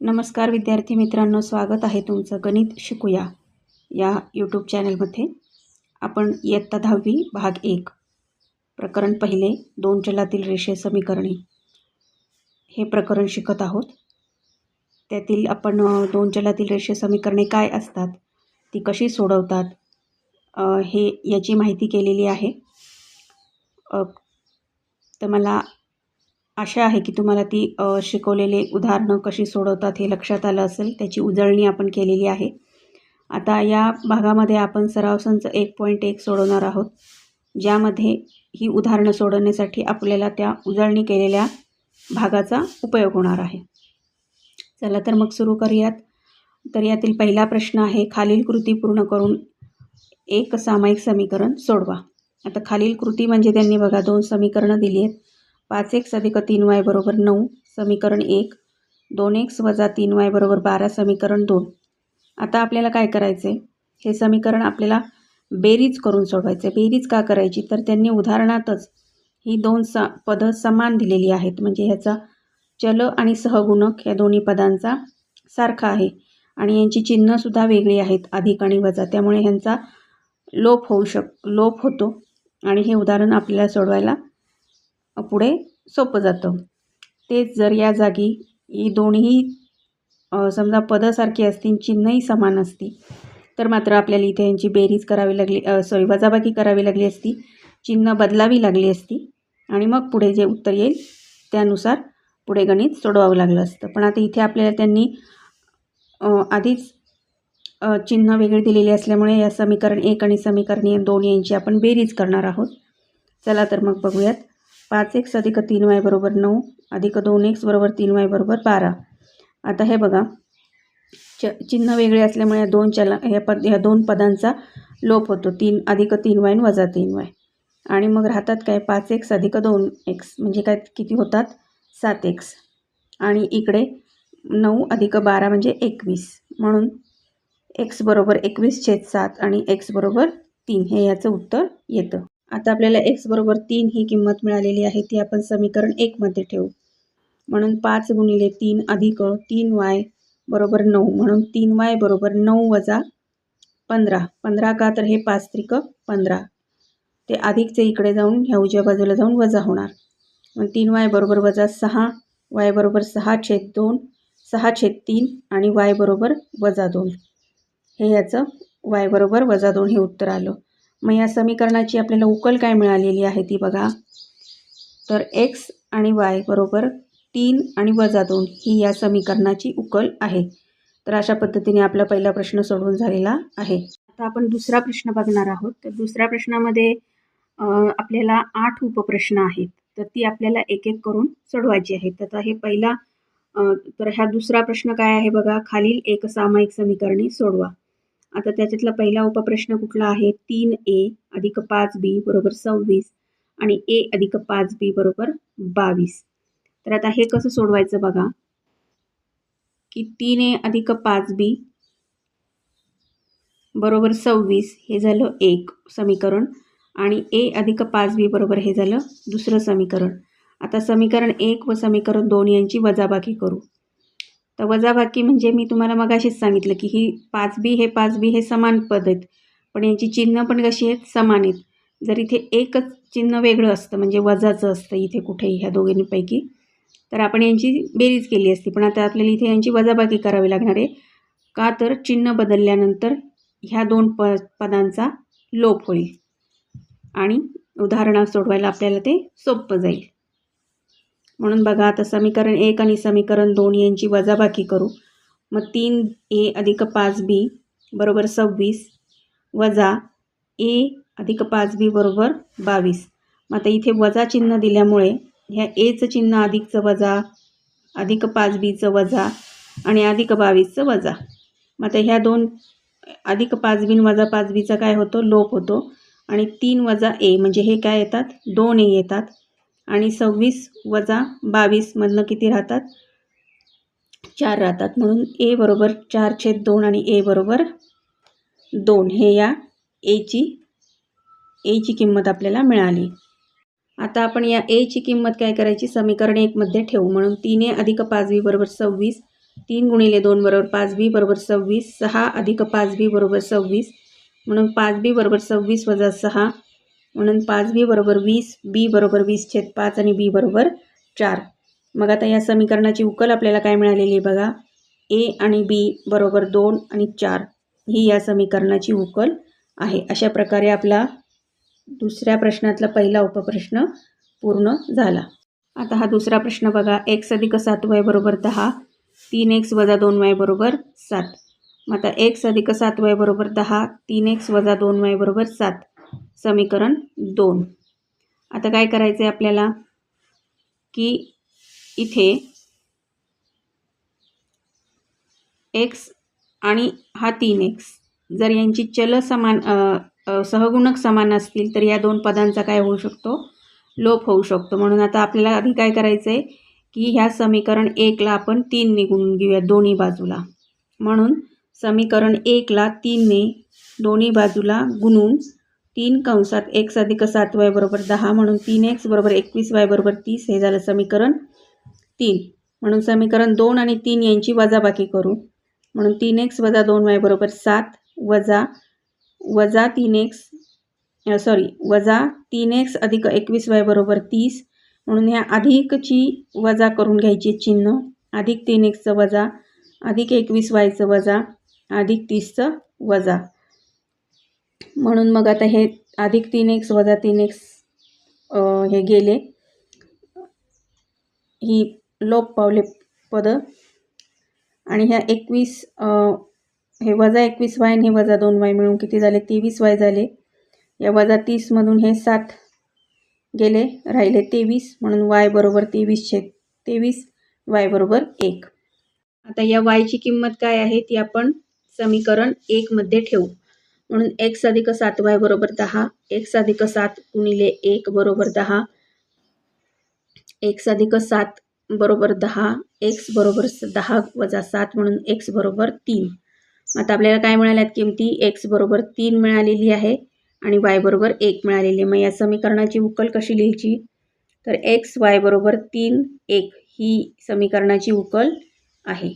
नमस्कार विद्यार्थी मित्रांनो स्वागत आहे तुमचं गणित शिकूया या यूट्यूब चॅनलमध्ये आपण इयत्ता दहावी भाग एक प्रकरण पहिले दोन चलातील रेषे समीकरणे. हे प्रकरण शिकत आहोत. त्यातील आपण दोन चलातील रेषे समीकरणे काय असतात ती कशी सोडवतात हे याची माहिती केलेली आहे. तर मला आशा आहे की तुम्हाला ती शिकवलेले उदाहरणं कशी सोडवतात हे लक्षात आलं असेल. त्याची उजळणी आपण केलेली आहे. आता या भागामध्ये आपण सरावसंच एक पॉईंट एक सोडवणार आहोत. ज्यामध्ये ही उदाहरणं सोडवण्यासाठी आपल्याला त्या उजळणी केलेल्या भागाचा उपयोग होणार आहे. चला तर मग सुरू करूयात. तर यातील पहिला प्रश्न आहे खालील कृती पूर्ण करून एक सामायिक समीकरण सोडवा. आता खालील कृती म्हणजे त्यांनी बघा दोन समीकरणं दिली आहेत. पाच एक्स अधिक तीन वाय बरोबर नऊ समीकरण एक. दोन एक्स वजा तीन वाय बरोबर बारा समीकरण दोन. आता आपल्याला काय करायचं आहे हे समीकरण आपल्याला बेरीज करून सोडवायचं आहे बेरीज का करायची? तर त्यांनी उदाहरणातच ही दोन स पदं समान दिलेली आहेत. म्हणजे ह्याचा चल आणि सहगुणक या दोन्ही पदांचा सारखा आहे. आणि यांची चिन्हसुद्धा वेगळी आहेत अधिक आणि वजा. त्यामुळे ह्यांचा लोप होऊ शक लोप होतो. आणि हे उदाहरण आपल्याला सोडवायला पुढे सोपं जातं. तेच जर या जागी ही दोन्ही समजा पदासारखी असतील चिन्हही समान असती तर मात्र आपल्याला इथे यांची बेरीज करावी लागली सॉरी वजाबाकी करावी लागली असती चिन्ह बदलावी लागली असती आणि मग पुढे जे उत्तर येईल त्यानुसार पुढे गणित सोडवावं लागलं असतं. पण आता इथे आपल्याला त्यांनी आधीच चिन्ह वेगळी दिलेली असल्यामुळे या समीकरण एक आणि समीकरण दोन यांची आपण बेरीज करणार आहोत. चला तर मग बघूयात. पाच एक्स अधिक तीन वाय बरोबर नऊ अधिक दोन एक्स बरोबर तीन वाय बरोबर बारा. आता हे बघा. च चिन्ह वेगळे असल्यामुळे या दोन चला ह्या पद ह्या दोन पदांचा लोप होतो. तीन अधिक तीन वाय आणि वजा तीन वाय. आणि मग राहतात काय? पाच एक्स अधिक दोन एक्स म्हणजे काय किती होतात? सात एक्स. आणि इकडे नऊ अधिक बारा म्हणजे एकवीस. म्हणून एक्स बरोबर एकवीस छेद सात आणि एक्स बरोबर तीन हे याचं उत्तर येतं. आता आपल्याला एक्स बरोबर तीन ही किंमत मिळालेली आहे ती आपण समीकरण एकमध्ये ठेवू. म्हणून पाच गुणिले तीन अधिक तीन वाय बरोबर नऊ म्हणून तीन वाय बरोबर नऊ वजा पंधरा. पंधरा का तर हे पाच त्रिक पंधरा. ते अधिकचे इकडे जाऊन ह्या उजव्या बाजूला जाऊन वजा होणार. मग तीन वाय बरोबर वजा सहा वाय बरोबर सहा छेद दोन सहा छेद तीन आणि वाय बरोबर वजा दोन. हे याचं वाय बरोबर वजा दोन हे उत्तर आलं. मग या समीकरणाची आपल्याला उकल काय मिळालेली आहे ती बघा. तर एक्स आणि वाय बरोबर तीन आणि वजा दोन ही या समीकरणाची उकल आहे. तर अशा पद्धतीने आपला पहिला प्रश्न सोडवून झालेला आहे. आता आपण दुसरा प्रश्न बघणार आहोत. तर दुसऱ्या प्रश्नामध्ये आपल्याला आठ उपप्रश्न आहेत. तर ती आपल्याला एक एक करून सोडवायची आहेत. तर हे पहिला तर ह्या दुसरा प्रश्न काय आहे बघा. खालील एक सामायिक समीकरणे सोडवा. आता त्याच्यातला पहिला उपप्रश्न कुठला आहे? तीन ए अधिक पाच बी बरोबर सव्वीस आणि ए अधिक पाच बी बरोबर बावीस. तर आता हे कसं सोडवायचं बघा? की तीन ए अधिक पाच बी बरोबर सव्वीस हे झालं एक समीकरण आणि ए अधिक पाच बी बरोबर हे झालं दुसरं समीकरण. आता समीकरण एक व समीकरण दोन यांची वजाबाकी करू. तर वजाबाकी म्हणजे मी तुम्हाला मगाशीच सांगितलं की ही पाच बी हे पाच बी हे समान पद आहेत. पण यांची चिन्ह पण कशी आहेत? समान आहेत. जर इथे एकच चिन्ह वेगळं असतं म्हणजे वजाचं असतं इथे कुठेही ह्या दोघींपैकी तर आपण यांची बेरीज केली असती. पण आता आपल्याला इथे यांची वजाबाकी करावी लागणार आहे. का तर चिन्ह बदलल्यानंतर ह्या दोन प पदांचा लोप होईल. आणि उदाहरणं सोडवायला आपल्याला ते सोपं जाईल. म्हणून बघा आता समीकरण एक आणि समीकरण दोन यांची वजाबाकी करू. मग तीन ए अधिक पाच बी बरोबर सव्वीस वजा ए अधिक पाच बी बरोबर बावीस. मग आता इथे वजा चिन्ह दिल्यामुळे ह्या एचं चिन्ह अधिकचं वजा अधिक पाच बीचं वजा आणि अधिक बावीसचं वजा. मग आता ह्या दोन अधिक पाच बीन वजा पाच बीचा काय होतो? लोप होतो. आणि तीन वजा ए म्हणजे हे काय येतात? दोन ए येतात. आणि सव्वीस वजा बावीसमधनं किती राहतात? चार राहतात. म्हणून ए बरोबर चार छेद दोन आणि ए बरोबर दोन. हे या एची एची किंमत आपल्याला मिळाली. आता आपण या एची किंमत काय करायची? समीकरण एकमध्ये ठेवू. म्हणून तीन ए अधिक पाच बी बरोबर सव्वीस तीन गुणिले दोन बरोबर पाच बी बरोबर सव्वीस सहा अधिक पाच बी बरोबर सव्वीस म्हणून पाच बी बरोबर सव्वीस वजा सहा म्हणून पाच बी बरोबर वीस बी बरोबर वीस छेद पाच आणि बी बरोबर चार. मग आता या समीकरणाची उकल आपल्याला काय मिळालेली आहे बघा? ए आणि बी बरोबर दोन आणि चार ही या समीकरणाची उकल आहे. अशा प्रकारे आपला दुसऱ्या प्रश्नातला पहिला उपप्रश्न पूर्ण झाला. आता हा दुसरा प्रश्न बघा. एक्स अधिक सात वाय बरोबर दहा तीन एक्स वजा दोन वाय बरोबर सात. मग आता एक्स अधिक सात वाय बरोबर दहा तीन एक्स वजा दोन वाय बरोबर सात. समीकरण दोन. आता काय करायचं आहे आपल्याला? की इथे एक्स आणि हा तीन एक्स जर यांची चल समान सहगुणक समान असतील तर या दोन पदांचा काय होऊ शकतो? लोप होऊ शकतो. म्हणून आता आपल्याला आधी काय करायचं आहे की ह्या समीकरण एकला आपण तीन निघून घेऊया दोन्ही बाजूला. म्हणून समीकरण एकला तीनने दोन्ही बाजूला गुणून तीन कंसात एक्स अधिक सात वाय बरोबर दहा म्हणून तीन एक्स बरोबर एकवीस वाय बरोबर तीस हे झालं समीकरण तीन. म्हणून समीकरण दोन आणि तीन यांची वजाबाकी करू. म्हणून तीन एक्स वजा दोन वाय बरोबर सात वजा वजा तीन एक्स सॉरी वजा तीन एक्स अधिक एकवीस वाय बरोबर तीस. म्हणून ह्या अधिकची वजा करून घ्यायची चिन्ह. अधिक तीन एक्सचं वजा अधिक एकवीस वायचं वजा अधिक तीसचं वजा. म्हणून मग आता हे अधिक तीन एक्स वजा तीन एक्स हे गेले. ही लोप पावले पदं. आणि ह्या एकवीस हे वजा एकवीस वाय आणि हे वजा दोन वाय मिळून किती झाले? तेवीस वाय झाले. या वजा तीसमधून हे सात गेले राहिले तेवीस. म्हणून वाय बरोबर तेवीस छेद तेवीस वाय बरोबर एक. आता या वायची किंमत काय आहे ती आपण समीकरण एकमध्ये ठेवू. म्हणून एक्स अधिक सात वाय बरोबर दहा एक्स अधिक सात गुणिले एक बरोबर दहा एक्स अधिक सात बरोबर दहा एक्स बरोबर स- दहा वजा सात म्हणून एक्स बरोबर तीन. आता आपल्याला काय मिळाल्यात किमती? एक्स बरोबर तीन मिळालेली आहे आणि वाय बरोबर एक मिळालेली आहे. मग या समीकरणाची उकल कशी लिहायची? तर एक्स वाय बरोबर तीन एक ही समीकरणाची उकल आहे.